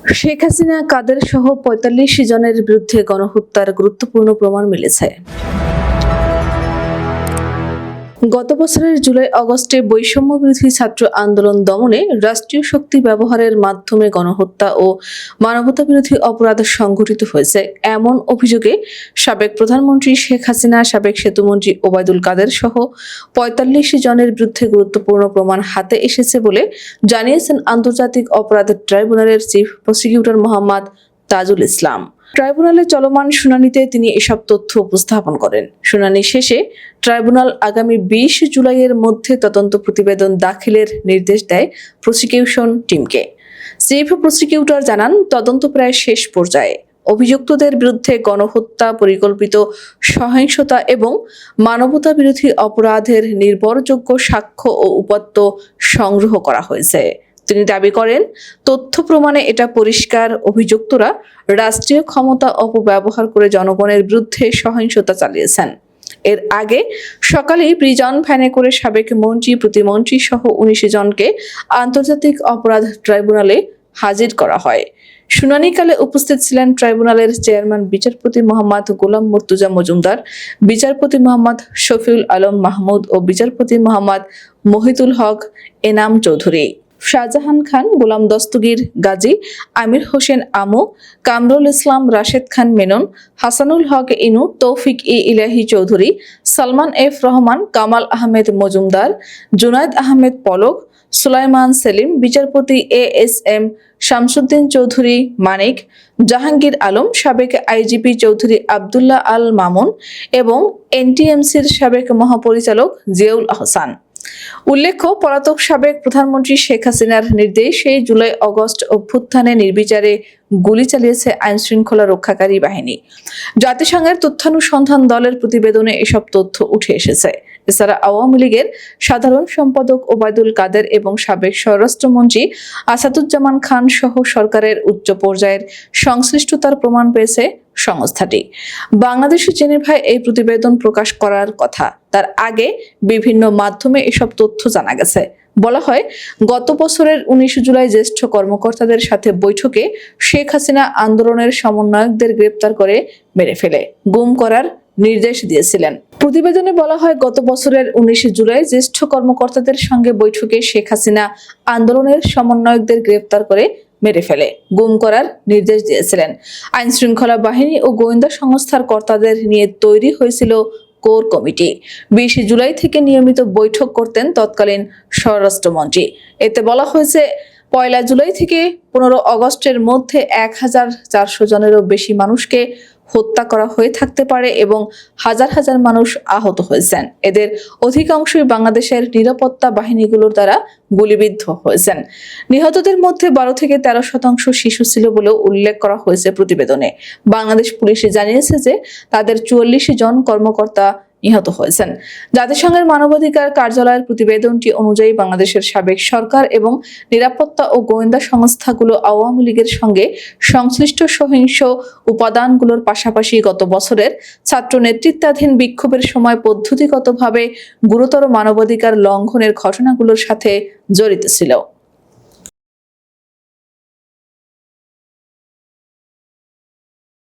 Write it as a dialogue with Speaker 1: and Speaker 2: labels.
Speaker 1: শেখ হাসিনা কাদের সহ পঁয়তাল্লিশ জনের বিরুদ্ধে গণহত্যার গুরুত্বপূর্ণ প্রমাণ মিলেছে। গত বছরের জুলাই অগস্টে বৈষম্য বিরোধী ছাত্র আন্দোলন দমনে রাষ্ট্রীয় শক্তি ব্যবহারের মাধ্যমে গণহত্যা ও মানবতা বিরোধী অপরাধ সংঘটিত হয়েছে। এমন অভিযোগে সাবেক প্রধানমন্ত্রী শেখ হাসিনা, সাবেক সেতুমন্ত্রী ওবায়দুল কাদের সহ পঁয়তাল্লিশ জনের বিরুদ্ধে গুরুত্বপূর্ণ প্রমাণ হাতে এসেছে বলে জানিয়েছেন আন্তর্জাতিক অপরাধ ট্রাইব্যুনালের চিফ প্রসিকিউটর মোহাম্মদ তাজুল ইসলাম। ট্রাইব্যুনালে চলমান শুনানিতে তিনি এসব তথ্য উপস্থাপন করেন। শুনানি শেষে ট্রাইব্যুনাল আগামী বিশ জুলাইয়ের মধ্যে তদন্ত প্রতিবেদন দাখিলের নির্দেশ দেয় প্রসিকিউশন টিমকে। চিফ প্রসিকিউটর জানান, তদন্ত প্রায় শেষ পর্যায়ে। অভিযুক্তদের বিরুদ্ধে গণহত্যা, পরিকল্পিত সহিংসতা এবং মানবতা বিরোধী অপরাধের নির্ভরযোগ্য সাক্ষ্য ও উপাত্ত সংগ্রহ করা হয়েছে। তিনি দাবি করেন, তথ্য প্রমাণে এটা পরিষ্কার, অভিযুক্তরা রাষ্ট্রীয় ক্ষমতা অপব্যবহার করে জনগণের বিরুদ্ধে সহিংসতা চালিয়েছেন। এর আগে সকালেই প্রিজন ভ্যানে করে সাবেক মন্ত্রী, প্রতিমন্ত্রী সহ উনিশ জনকে আন্তর্জাতিক অপরাধ ট্রাইব্যুনালে হাজির করা হয়। শুনানিকালে উপস্থিত ছিলেন ট্রাইব্যুনালের চেয়ারম্যান, বিচারপতি মোহাম্মদ গোলাম মুর্তুজা মজুমদার, বিচারপতি মোহাম্মদ শফিউল আলম মাহমুদ ও বিচারপতি মোহাম্মদ মহিতুল হক এনাম চৌধুরী। শাহজাহান খান, গোলাম দস্তগীর গাজী, আমির হোসেন আমু, কামরুল ইসলাম, রাশেদ খান মেনন, হাসানুল হক ইনু, তৌফিক ই ইলাহি চৌধুরী, সালমান এফ রহমান, কামাল আহমেদ মজুমদার, জুনায়দ আহমেদ পলক, সুলাইমান সেলিম, বিচারপতি A S M Shamsuddin Chowdhury Manik, Jahangir Alam, সাবেক আইজিপি চৌধুরী আবদুল্লাহ আল মামুন এবং এনটিএমসির সাবেক মহাপরিচালক জিয়াউল আহসান। উল্লেখ্য, পলাতক সাবেক প্রধানমন্ত্রী শেখ হাসিনার নির্দেশে জুলাই অগস্ট অভ্যুত্থানে নির্বিচারে গুলি চালিয়েছে আইন শৃঙ্খলা রক্ষাকারী বাহিনী। জাতিসংঘের তথ্যানুসন্ধান দলের প্রতিবেদনে এসব তথ্য উঠে এসেছে। এছাড়া আওয়ামী লীগের সাধারণ সম্পাদক ওবায়দুল কাদের এবং সাবেক স্বরাষ্ট্রমন্ত্রী আসাদুজ্জামান খান সহ সরকারের উচ্চ পর্যায়ের সংশ্লিষ্টতার প্রমাণ পেয়েছে সংস্থাটি। বাংলাদেশ জেনেভায় এই প্রতিবেদন প্রকাশ করার কথা। তার আগে বিভিন্ন মাধ্যমে এসব তথ্য জানা গেছে। বলা হয়, গত বছরের উনিশ জুলাই জ্যেষ্ঠ কর্মকর্তাদের সাথে বৈঠকে শেখ হাসিনা আন্দোলনের সমন্বয়কদের গ্রেপ্তার করে মেরে ফেলে, গুম করার নির্দেশ দিয়েছিলেন। প্রতিবেদনে বলা হয়, গত বছরের উনিশে জুলাই জ্যেষ্ঠ কর্মকর্তাদের সঙ্গে বৈঠকে শেখ হাসিনা আন্দোলনের সমন্বয়কদের গ্রেপ্তার করে মেরে ফেলে, গুম করার নির্দেশ দিয়েছিলেন। আইন শৃঙ্খলা বাহিনী ও গোয়েন্দা সংস্থার কর্তাদের নিয়ে তৈরি হয়েছিল কোর কমিটি। বিশে জুলাই থেকে নিয়মিত বৈঠক করতেন তৎকালীন স্বরাষ্ট্রমন্ত্রী। এতে বলা হয়েছে, পয়লা জুলাই থেকে পনেরো অগস্টের মধ্যে এক হাজার চারশো জনেরও বেশি মানুষকে হত্যা করা হয়ে থাকতে পারে এবং হাজার হাজার মানুষ আহত হয়েছেন। এদের অধিকাংশই বাংলাদেশের নিরাপত্তা বাহিনীগুলোর দ্বারা গুলিবিদ্ধ হয়েছেন। নিহতদের মধ্যে বারো থেকে তেরো শতাংশ শিশু ছিল বলেও উল্লেখ করা হয়েছে প্রতিবেদনে। বাংলাদেশ পুলিশ জানিয়েছে যে তাদের চুয়াল্লিশ জন কর্মকর্তা নিহত হয়েছেন। জাতিসংঘের মানবাধিকার কার্যালয়ের প্রতিবেদনটি অনুযায়ী বাংলাদেশের সাবেক সরকার এবং নিরাপত্তা ও গোয়েন্দা সংস্থাগুলো আওয়ামী লীগের সঙ্গে সংশ্লিষ্ট সহিংস উপাদানগুলোর পাশাপাশি গত বছরের ছাত্র নেতৃত্বাধীন বিক্ষোভের সময় পদ্ধতিগতভাবে গুরুতর মানবাধিকার লঙ্ঘনের ঘটনাগুলোর সাথে জড়িত ছিল।